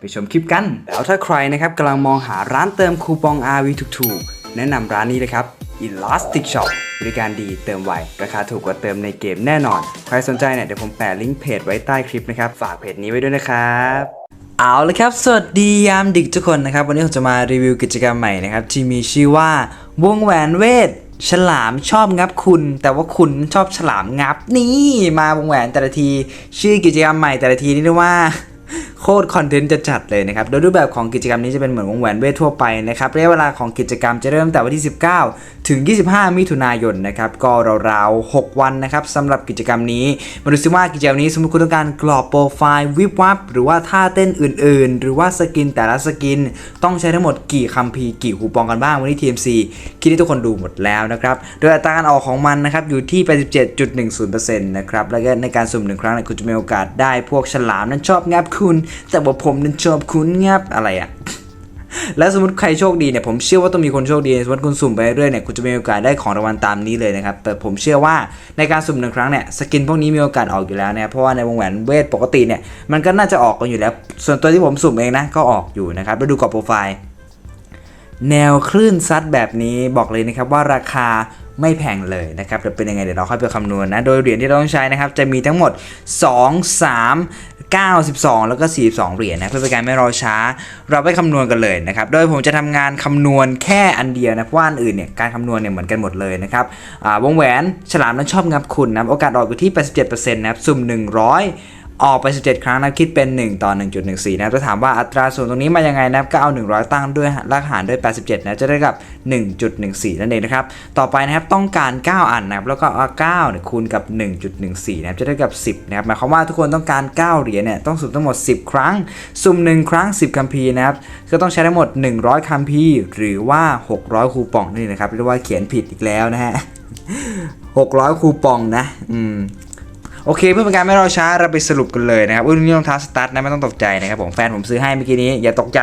ไปชมคลิปกัน แล้วถ้าใครนะครับกำลังมองหาร้านเติมคูปอง RV ถูกๆ แนะนำร้านนี้เลยครับ Elastic Shop บริการดีเติมไว ราคาถูกกว่าเติมในเกมแน่นอน ใครสนใจเนี่ยเดี๋ยวผมแปะลิงก์เพจไว้ใต้คลิปนะครับ ฝากเพจนี้ไว้ด้วยนะครับเอาละครับ สวัสดียามดึกทุกคนนะครับ วันนี้ผมจะมารีวิวกิจกรรมใหม่นะครับ ที่มีชื่อว่าวงแหวนเวท ฉลามชอบงับคุณ แต่ว่าคุณชอบฉลามงับนี่มาวงแหวนแต่ละที ชื่อกิจกรรมใหม่แต่ละทีนี่เรียกว่าโคตรคอนเทนต์จะจัดเลยนะครับ โดยรูปแบบของกิจกรรมนี้จะเป็นเหมือนวงแหวนเวททั่วไปนะครับระยะเวลาของกิจกรรมจะเริ่มแต่วันที่ 19 ถึง 25 มิถุนายนนะครับก็ราวๆ 6 วันนะครับสำหรับกิจกรรมนี้มาดูซิว่ากิจกรรมนี้สมมติคุณต้องการกรอบโปรไฟล์วิบวับหรือว่าท่าเต้นอื่น ๆ หรือว่าสกินแต่ละสกิน ต้องใช้ทั้งหมดกี่คัมภีร์กี่คูปองกันบ้างวันนี้ TMC คิดให้ทุกคนดูหมดแล้วนะครับโดยอัตราการออกของมันนะครับอยู่ที่ 87.10%นะครับแล้วก็ในการสุ่มหนึ่งครั้งเนี่ยคุณจะมีโอกาสได้พวกฉลามนั้นชอบงับคุณแต่ว่าผมนั้นชอบคุณงับอะไรอะแล้วสมมติใครโชคดีเนี่ยผมเชื่อว่าต้องมีคนโชคดีสมมติคุณสุ่มไปเรื่อยเนี่ยคุณจะมีโอกาสได้ของรางวัลตามนี้เลยนะครับแต่ผมเชื่อว่าในการสุ่มหนึ่งครั้งเนี่ยสกินพวกนี้มีโอกาสออกอยู่แล้วนะครับเพราะว่าในวงแหวนเวทปกติเนี่ยมันก็น่าจะออกกันอยู่แล้ว ส่วนตัวที่ผมสุ่มเองนะก็ออกอยู่นะครับแล้วดูกรอบโปรไฟล์ แนวคลื่นซัดแบบนี้บอกเลยนะครับว่าราคา ไม่แพงเลยนะครับจะเป็นยังไงเดี๋ยวเราค่อยไปคำนวณนะ โดยเหรียญที่เราต้องใช้นะครับจะมีทั้งหมด 2 3 92 แล้วก็ 42 เหรียญนะเพื่อเป็นการไม่รอช้า เราไปคำนวณกันเลยนะครับ โดยผมจะทำงานคำนวณแค่อันเดียวนะเพราะว่าอันอื่นเนี่ยการคำนวณเนี่ยเหมือนกันหมดเลยนะครับวงแหวนฉลามนั้นชอบงับคุณนะโอกาสออกอยู่ที่ 87%นะครับสุ่ม100 ออกไป 17 ครั้งนะคิดเป็น 1 ต่อ 1.14 นะครับจะถามว่าอัตราส่วนตรงนี้มายังไงนับก็เอา 100 ตั้งด้วยรากหารด้วย 87 นะจะได้กับ 1.14 นั่นเองนะครับ ต่อไปนะครับต้องการ 9 อันนะครับแล้วก็เอา9เนี่ยคูณกับ 1.14 นะครับจะได้กับ 10 นะครับหมายความว่าทุกคนต้องการ 9 เหรียญเนี่ยต้องสุ่มทั้งหมด 10 ครั้ง สุ่ม 1 ครั้ง 10 คัมภีร์นะครับก็ต้องใช้ทั้งหมด 100 คัมภีร์หรือว่า 600 คูปองนี่นะครับเรียกว่าเขียนผิดอีกแล้วนะฮะ600 คูปองนะอืม โอเคเพื่อเป็นการไม่รอช้าเราไปสรุปกันเลยนะครับอุ้ยนี่รองเท้าสตาร์ทนะไม่ต้องตกใจนะครับผมแฟนผมซื้อให้เมื่อกี้นี้อย่าตกใจ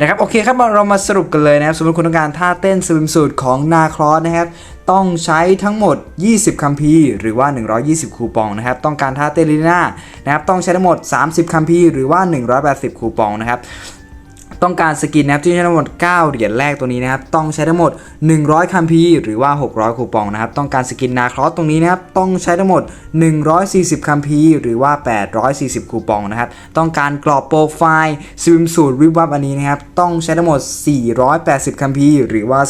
นะครับโอเคครับเรามาสรุปกันเลยนะครับสมมติคุณต้องการท่าเต้นสวิมสูตรของนาคลอสนะครับต้องใช้ทั้งหมด 20 คัมภีร์หรือว่า 120 คูปองนะครับ ต้องการท่าเต้นลีน่านะครับ ต้องใช้ทั้งหมด 30 คัมภีร์หรือว่า 180 คูปองนะครับ ต้องการสกินนะครับที่ใช้ทั้งหมด 9 เหรียญแรกตัวนี้นะครับต้องใช้ทั้งหมด 100 คัมภีหรือว่า 600 คูปองนะครับต้องการสกินนาครอสตรงนี้นะครับต้องใช้ทั้งหมด 140 คัมภีหรือว่า 840 คูปองนะครับต้องการกรอบโปรไฟล์สวิมสูตรวิบวับอันนี้นะครับต้องใช้ทั้งหมด 480 คัมภีหรือว่า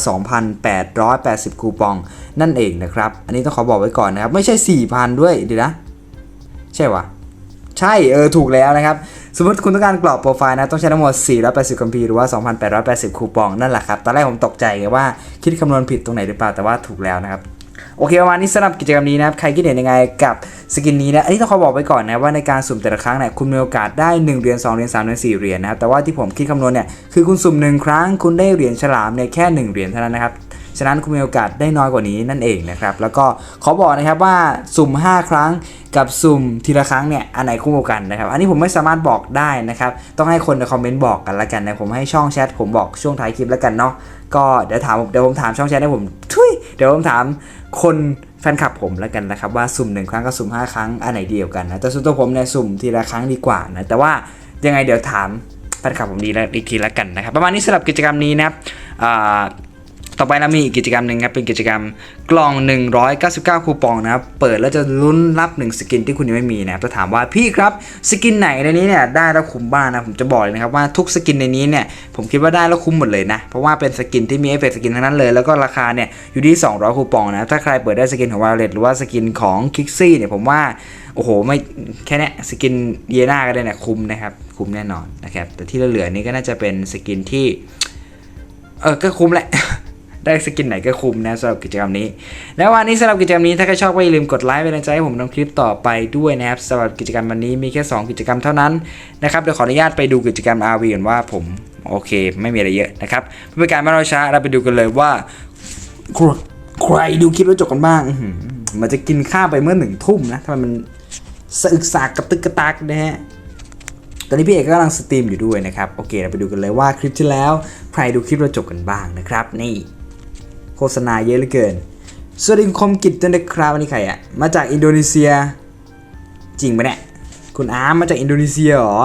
2,880 คูปอง นั่นเองนะครับอันนี้ต้องขอบอกไว้ก่อนนะครับไม่ใช่ 4,000 ด้วยเดี๋ยวนะใช่วะ ใช่เออถูกแล้วนะครับ สมมติคุณต้องการกรอบโปรไฟล์นะต้องใช้ทั้งหมด 480 คัมภีร์หรือว่า 2,880 คูปองนั่นแหละครับ ตอนแรกผมตกใจไงว่าคิดคำนวณผิดตรงไหนหรือเปล่าแต่ว่าถูกแล้วนะครับโอเคประมาณนี้สำหรับกิจกรรมนี้นะครับ ใครคิดเห็นยังไงกับสกินนี้นะ อันนี้ต้องขอบอกไว้ก่อนนะว่าในการสุ่มแต่ละครั้งเนี่ยคุณมีโอกาสได้ 1เหรียญ2เหรียญ3เหรียญ4เหรียญนะครับแต่ว่าที่ผมคิดคำนวณเนี่ยคือคุณสุ่ม 1 ครั้งคุณได้เหรียญฉลามเนี่ยแค่ 1 เหรียญเท่านั้นนะครับ ฉะนั้นคุณมีโอกาสได้น้อยกว่านี้นั่นเองนะครับ แล้วก็ขอบอกนะครับว่าสุ่ม 5 ครั้งกับสุ่มทีละครั้งเนี่ยอันไหนคุ้มกว่ากันนะครับ อันนี้ผมไม่สามารถบอกได้นะครับ ต้องให้คนในคอมเมนต์บอกกันละกันนะผมให้ช่องแชทผมบอกช่วงท้ายคลิปแล้วกันเนาะก็เดี๋ยวถามเดี๋ยวผมถามช่องแชทให้ผมทุยเดี๋ยวผมถามคนแฟนคลับผมแล้วกันนะครับว่าสุ่มหนึ่งครั้งกับสุ่มห้าครั้งอันไหนดีกว่ากันนะแต่ส่วนตัวผมเนี่ยสุ่มทีละครั้งดีกว่านะแต่ว่ายังไงเดี๋ยวถามแฟนคลับผมดีแล้วอีกทีละกันนะครับประมาณนี้สำหรับกิจกรรมนี้นะครับ ต่อไปเรามีอีกกิจกรรมหนึ่งครับเป็นกิจกรรมกล่อง 199 คูปองนะครับเปิดแล้วจะลุ้นรับ 1 สกินที่คุณยังไม่มีนะครับจะถามว่าพี่ครับสกินไหนในนี้เนี่ยได้แล้วคุ้มบ้างนะผมจะบอกเลยนะครับว่าทุกสกินในนี้เนี่ยผมคิดว่าได้แล้วคุ้มหมดเลยนะเพราะว่าเป็นสกินที่มีเอฟเฟกต์สกินทั้งนั้นเลยแล้วก็ราคาเนี่ยอยู่ที่ 200 คูปองนะถ้าใครเปิดได้สกินของวาเลตหรือว่าสกินของคิกซี่เนี่ยผมว่าโอ้โหไม่แค่เนี้ยสกินเยน่าก็ได้เนี่ยคุ้มนะครับคุ้มแน่นอนนะครับแต่ที่เหลือนี้ก็น่าจะเป็นสกินที่เออก็คุ้มแหละ ได้สกินไหนก็คุ้มนะสำหรับกิจกรรมนี้ แล้ววันนี้สำหรับกิจกรรมนี้ถ้าใครชอบก็อย่าลืมกดไลค์เป็นกำลังใจให้ผมทำคลิปต่อไปด้วยนะครับสำหรับกิจกรรมวันนี้มีแค่ 2 กิจกรรมเท่านั้นนะครับเดี๋ยวขออนุญาตไปดูกิจกรรม RV ก่อนว่าผมโอเค ไม่มีอะไรเยอะนะครับเพื่อเป็นการไม่รอช้าเราไปดูกันเลยว่าใครดูคลิปแล้วจบกันบ้างมันจะกินข้าวไปเมื่อหนึ่งทุ่มนะทำไมมันสะอึกสากกระตึกกระตักนะฮะตอนนี้พี่เอกก็กำลังสตรีมอยู่ด้วยนะครับ โอเค เราไปดูกันเลยว่าคลิปที่แล้ว ใครดูคลิปเราจบกันบ้างนะครับ นี่ โฆษณาเยอะเหลือเกินสวัสดีคุณคมกิจด้วยนะครับวันนี้ใครอะมาจากอินโดนีเซีย จริงปะเนี่ยคุณอาร์มมาจากอินโดนีเซียหรอ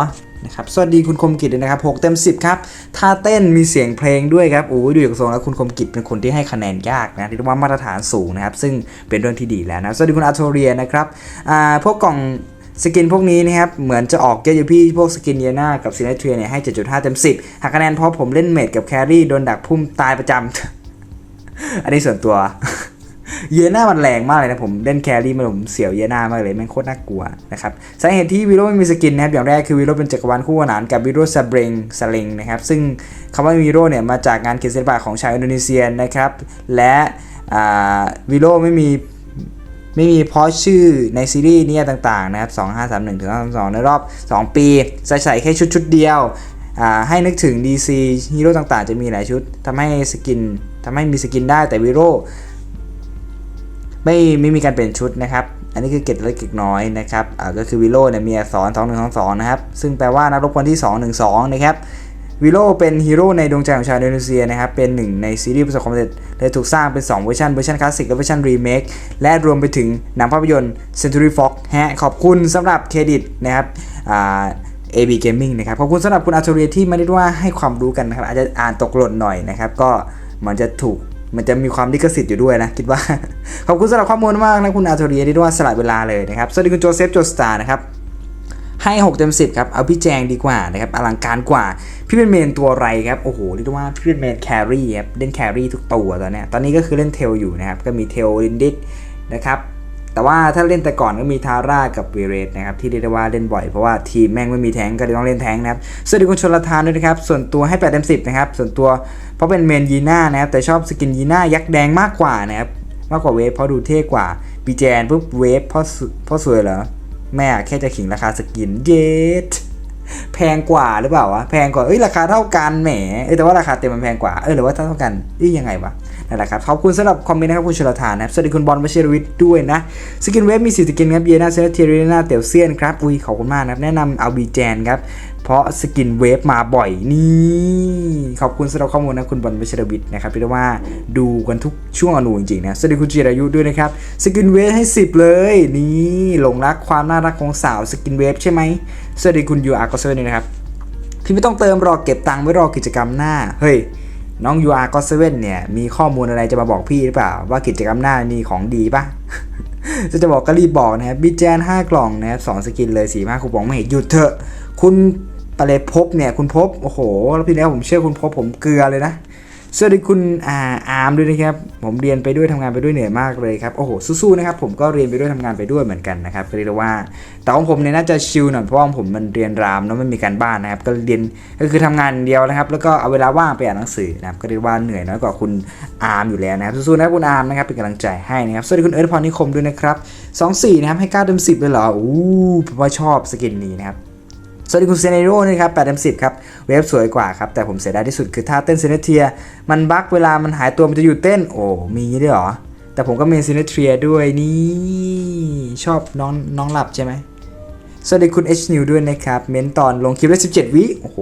นะครับสวัสดีคุณคมกิจด้วยนะครับ 6 เต็ม 10 ครับท่าเต้นมีเสียงเพลงด้วยครับโอ้ยดูจากทรงแล้วคุณคมกิจเป็นคนที่ให้คะแนนยากนะที่เรียกว่ามาตรฐานสูงนะครับ ซึ่งเป็นเรื่องที่ดีแล้วนะสวัสดีคุณอาร์โทเรียนะครับอ่าพวกกล่องสกินพวกนี้นะครับ เหมือนจะออกเยอะอยู่พี่พวกสกินเยน่ากับซีเนเทียเนี่ยให้ 7.5 เต็ม 10หากคะแนนเพราะผมเล่นเมดกับแครี่โดนดักพุ่มตายประจำ อันนี้ส่วนตัว เยน่ามันแรงมากเลยนะผมเล่นแครี่มาผมเสียวเยหน่ามากเลยแม่งโคตรน่ากลัวนะครับสาเหตุที่วิโรไม่มีสกินนะครับอย่างแรกคือวิโรเป็นจักรวาลคู่ขนานกับวิโรซาเบรงซาเลงนะครับซึ่งคำว่าวิโรเนี่ยมาจากงานเขียนศิลปะของชาวอินโดนีเซียนะครับและวิโรไม่มีไม่มีเพราะชื่อในซีรีส์นี่ยต่างๆนะครับ 2531ถึง532 ในรอบ 2 ปี ใส่ใส่แค่ชุดชุดเดียว ให้นึกถึง DC ฮีโร่ต่างๆ จะมีหลายชุดทำให้สกิน ทำให้มีสกินได้แต่วิโรไม่ไม่มีการเปลี่ยนชุดนะครับอันนี้คือเกตเล็กเกตน้อยนะครับอ่าก็คือวิโลเนี่ยมีอักษร2 1 2 2นะครับซึ่งแปลว่านักรบคนที่ 212นะครับวิโลเป็นฮีโร่ในดวงใจของชาวอินโดนีเซียนะครับ เป็นหนึ่งในซีรีส์ประสบความสำเร็จเลยถูกสร้างเป็น 2 เวอร์ชันเวอร์ชันคลาสสิกและเวอร์ชันรีเมค และรวมไปถึงหนังภาพยนตร์ Century Fox ฮะ ขอบคุณสำหรับเครดิตนะครับอ่า AB Gaming นะครับ ขอบคุณสำหรับคุณอาร์โทเรียที่ไม่ได้ว่าให้ความรู้กันนะครับ อาจจะอ่านตกหล่นหน่อยนะครับ ก็ มันจะถูกมันจะมีความลิขสิทธิ์อยู่ด้วยนะ คิดว่า ขอบคุณสำหรับข้อมูลมากนะคุณอาโทเรียที่ว่าสละเวลาเลยนะครับ สวัสดีคุณโจเซฟโจสตาร์นะครับ ให้ 6 เต็ม 10 ครับ เอาพี่แจงดีกว่านะครับ อลังการกว่า พี่เป็นเมนตัวไรครับ โอ้โหเรียกได้ว่าพี่เป็นเมนแครี่ครับ เล่นแครี่ทุกตัวตอนนี้ตอนนี้ก็คือเล่นเทลอยู่นะครับ ก็มีเทลลินดิสนะครับ แต่ว่าถ้าเล่นแต่ก่อนก็มีทาร่ากับเวเรสนะครับที่เรียกได้ว่าเล่นบ่อยเพราะว่าทีมแม่งไม่มีแทงก็เลยต้องเล่นแทงนะครับสวัสดีคุณชลทานด้วยนะครับส่วนตัวให้8เต็ม10นะครับส่วนตัวเพราะเป็นเมนยีน่านะครับแต่ชอบสกินยีน่ายักษ์แดงมากกว่านะครับมากกว่าเวฟเพราะดูเท่กว่าปีแจนปุ๊บเวฟเพราะเพราะสวยเหรอแม่แค่จะขิงราคาสกินเย็ดแพงกว่าหรือเปล่าวะแพงกว่าเอ้ยราคาเท่ากันแหมเอ้ยแต่ว่าราคาเต็มมันแพงกว่าเออหรือว่าเท่ากันเอ้ยยังไงวะ นั่นแหละครับ ขอบคุณสำหรับคอมเมนต์นะครับคุณชลทานนะครับ สวัสดีคุณบอลวชิรวิทย์ด้วยนะ สกินเวฟมีสีสกินครับ เยนาเซนเทเรนาเตียวเซียนครับ อุ้ยขอบคุณมากนะครับ แนะนำเอาบีแจนครับ เพราะสกินเวฟมาบ่อยนี่ ขอบคุณสำหรับข้อมูลนะคุณบอลวชิรวิทย์นะครับเรียกว่าดูกันทุกช่วงอนูจริงๆนะ สวัสดีคุณจิรายุด้วยนะครับ สกินเวฟให้ 10 เลยนี่หลงรักความน่ารักของสาวสกินเวฟใช่ไหมสวัสดีคุณยูอาร์ก็เซอร์นะครับพี่ไม่ต้องเติมรอเก็บตังค์ไว้รอกิจกรรมหน้า เฮ้ย น้อง UR g o 7เนี่ย มีข้อมูลอะไรจะมาบอกพี่หรือเปล่า ว่ากิจกรรมหน้ามีของดีปะจะจะบอกก็รีบบอกนะครับบิจแจน5 กล่องนะครับสองสกินเลย4 5คูปองไม่เห็นหยุดเถอะ คุณปะเลพบเนี่ยคุณพบ โอ้โห แล้วพี่แล้วผมเชื่อคุณพบผมเกลือเลยนะ สวัสดีคุณอาอาร์มด้วยนะครับ ผมเรียนไปด้วยทำงานไปด้วยเหนื่อยมากเลยครับ โอ้โห สู้ๆนะครับ ผมก็เรียนไปด้วยทำงานไปด้วยเหมือนกันนะครับก็เรียกว่า แต่ของผมเนี่ยน่าจะชิลหน่อยเพราะว่าผมมันเรียนรามแล้วไม่มีการบ้านนะครับ ก็เรียนก็คือทำงานเดียวนะครับ แล้วก็เอาเวลาว่างไปอ่านหนังสือนะครับ ก็เรียกว่าเหนื่อยน้อยกว่าคุณอาร์มอยู่แล้วนะครับ สู้ๆนะคุณอาร์มนะครับ เป็นกำลังใจให้นะครับ สวัสดีคุณเอิร์ธพรนิคมด้วยนะครับ24นะครับ ให้9เต็ม10เลยเหรอ อู้ผมว่าชอบสกินนี้นะครับ สวัสดีคุณเซเนโร่นะครับ8เต็ม10ครับ เวฟสวยกว่าครับ แต่ผมเสียดายที่สุดคือท่าเต้นเซเนเทีย มันบั๊กเวลามันหายตัวมันจะหยุดเต้น โอ้ มีอย่างนี้ด้วยเหรอ แต่ผมก็มีเซเนเทียด้วยนี่ ชอบน้องน้องหลับใช่ไหม สวัสดีคุณ H New ด้วยนะครับ เม้นตอนลงคลิปได้17 วิ โอ้โห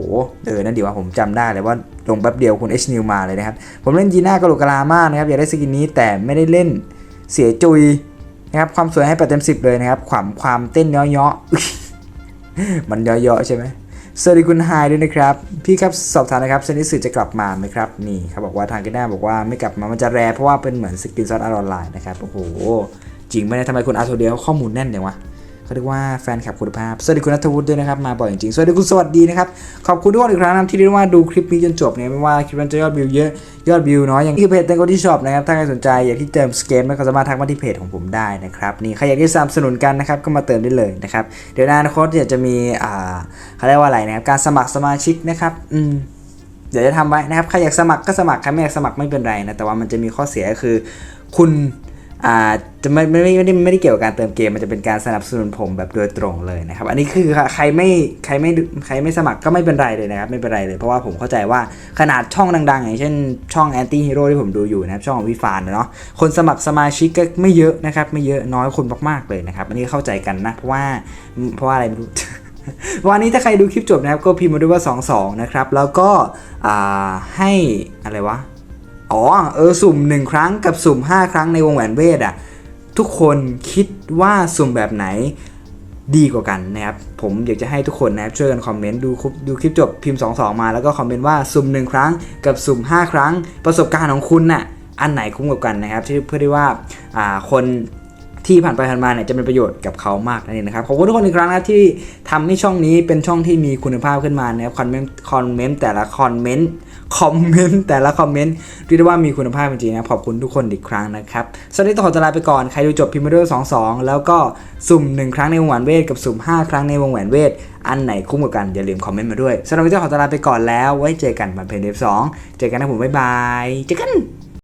เออ นั่นดีว่าผมจำได้เลยว่าลงแป๊บเดียวคุณ H New มาเลยนะครับ ผมเล่นจีน่ากะโหลกกะลามากนะครับ อยากได้สกินนี้แต่ไม่ได้เล่น เสียจุยนะครับ ความสวยให้8เต็ม10 เลยนะครับ ความความเต้นเยาะๆ มันเยอะๆใช่ไหมสวัสดีคุณไฮด้วยนะครับ พี่ครับสอบถามนะครับเซนิสึจะกลับมาไหมครับ นี่เขาบอกว่าทางกิน่าบอกว่าไม่กลับมามันจะแรเพราะว่าเป็นเหมือนสกินซอสออนไลน์นะครับ โอ้โห จริงไหมเนี่ยทำไมคุณอาร์โทเดียข้อมูลแน่นเนี่ยวะ เขาเรียกว่าแฟนคลับคุณภาพ สวัสดีคุณนัทวุฒิด้วยนะครับ มาบ่อยจริงๆสวัสดีคุณสวัสดีนะครับ ขอบคุณทุกคนอีกครั้งนะที่เรียกว่าดูคลิปนี้จนจบเนี่ยไม่ว่าคลิปนั้นจะยอดวิวเยอะ ยอดวิวน้อยอย่างที่เพจเต็งกที่ชอบนะครับ ถ้าใครสนใจอยากที่เติมสเกมก็สามารถทักมาที่เพจของผมได้นะครับ นี่ใครอยากที่สนับสนุนกันนะครับ ก็มาเติมได้เลยนะครับ เดี๋ยวในอนาคตเดี๋ยวจะมี อ่าเขาเรียกว่าอะไรนะครับ การสมัครสมาชิกนะครับ อืมเดี๋ยวจะทำไว้นะครับ ใครอยากสมัครก็สมัคร ใครไม่อยากสมัครไม่เป็นไรนะ แต่ว่ามันจะมีข้อเสียก็คือ คุณ อ่าจะไม่ไม่ไม่ไม่ได้ไม่ได้เกี่ยวกับการเติมเกมมันจะเป็นการสนับสนุนผมแบบโดยตรงเลยนะครับ อันนี้คือใครไม่ใครไม่ใครไม่สมัครก็ไม่เป็นไรเลยนะครับ ไม่เป็นไรเลยเพราะว่าผมเข้าใจว่าขนาดช่องดังๆ อย่างเช่นช่องแอนตี้ฮีโร่ที่ผมดูอยู่นะครับ ช่องของพี่ฟานเนาะคนสมัครสมาชิกก็ไม่เยอะนะครับ ไม่เยอะน้อยคนมากๆเลยนะครับ อันนี้เข้าใจกันนะ เพราะว่าเพราะว่าอะไรไม่รู้วันนี้ถ้าใครดูคลิปจบนะครับก็พิมพ์มาด้วยว่า 22 นะครับ แล้วก็อ่าให้อะไรวะ อ๋อเออสุ่ม 1 ครั้งกับสุ่ม 5 ครั้งในวงแหวนเวทอะทุกคนคิดว่าสุ่มแบบไหนดีกว่ากันนะครับ ผมอยากจะให้ทุกคนนะครับช่วยกันคอมเมนต์ดูคลิปดูคลิปจบพิมพ์ 22 มาแล้วก็คอมเมนต์ว่าสุ่ม 1 ครั้งกับสุ่ม 5 ครั้ง ประสบการณ์ของคุณน่ะอันไหนคุ้มกว่ากันนะครับเพื่อที่ว่าอ่าคน ที่ผ่านไปผ่านมาเนี่ยจะเป็นประโยชน์กับเขามากนั่นเองนะครับขอบคุณทุกคนอีกครั้งนะที่ทำให้ช่องนี้เป็นช่องที่มีคุณภาพขึ้นมานะครับคอมเมนต์คอมเมนต์แต่ละคอมเมนต์คอมเมนต์แต่ละคอมเมนต์เรียกได้ว่ามีคุณภาพจริงๆนะขอบคุณทุกคนอีกครั้งนะครับสวัสดีต่อจะลาไปก่อนใครดูจบพิมพ์มาด้วย22แล้วก็สุ่ม 1 ครั้งในวงแหวนเวทกับสุ่ม 5 ครั้งในวงแหวนเวทอันไหนคุ้มกว่ากันอย่าลืมคอมเมนต์มาด้วยสำหรับวันนี้ขอตลาไปก่อนแล้วไว้เจอกันบันเพลงเดฟสองเจอกันนะผมบ๊ายบายเจอกัน